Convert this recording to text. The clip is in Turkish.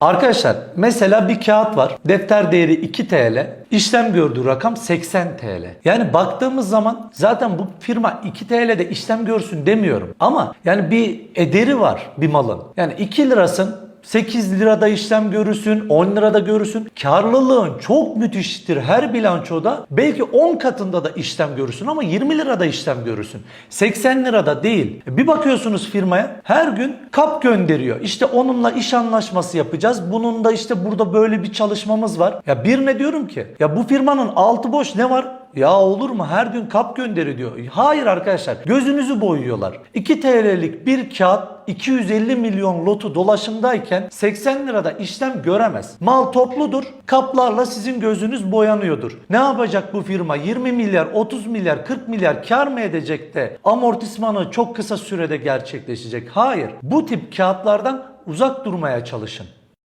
Arkadaşlar mesela bir kağıt var. Defter değeri 2 TL. işlem gördüğü rakam 80 TL. Yani baktığımız zaman zaten bu firma 2 TL'de işlem görsün demiyorum. Ama yani bir ederi var bir malın. Yani 2 lirasın 8 lirada işlem görürsün, 10 lirada görürsün. Karlılığın çok müthiştir her bilançoda. Belki 10 katında da işlem görürsün ama 20 lirada işlem görürsün. 80 lirada değil. Bir bakıyorsunuz firmaya her gün kap gönderiyor. İşte onunla iş anlaşması yapacağız. Bunun da işte burada böyle bir çalışmamız var. Ya birine diyorum ki ya bu firmanın altı boş ne var? Ya olur mu her gün kap gönderi diyor. Hayır arkadaşlar gözünüzü boyuyorlar. 2 TL'lik bir kağıt 250 milyon lotu dolaşımdayken 80 lirada işlem göremez. Mal topludur. Kaplarla sizin gözünüz boyanıyordur. Ne yapacak bu firma? 20 milyar, 30 milyar, 40 milyar kar mı edecek de amortismanı çok kısa sürede gerçekleşecek? Hayır. Bu tip kağıtlardan uzak durmaya çalışın.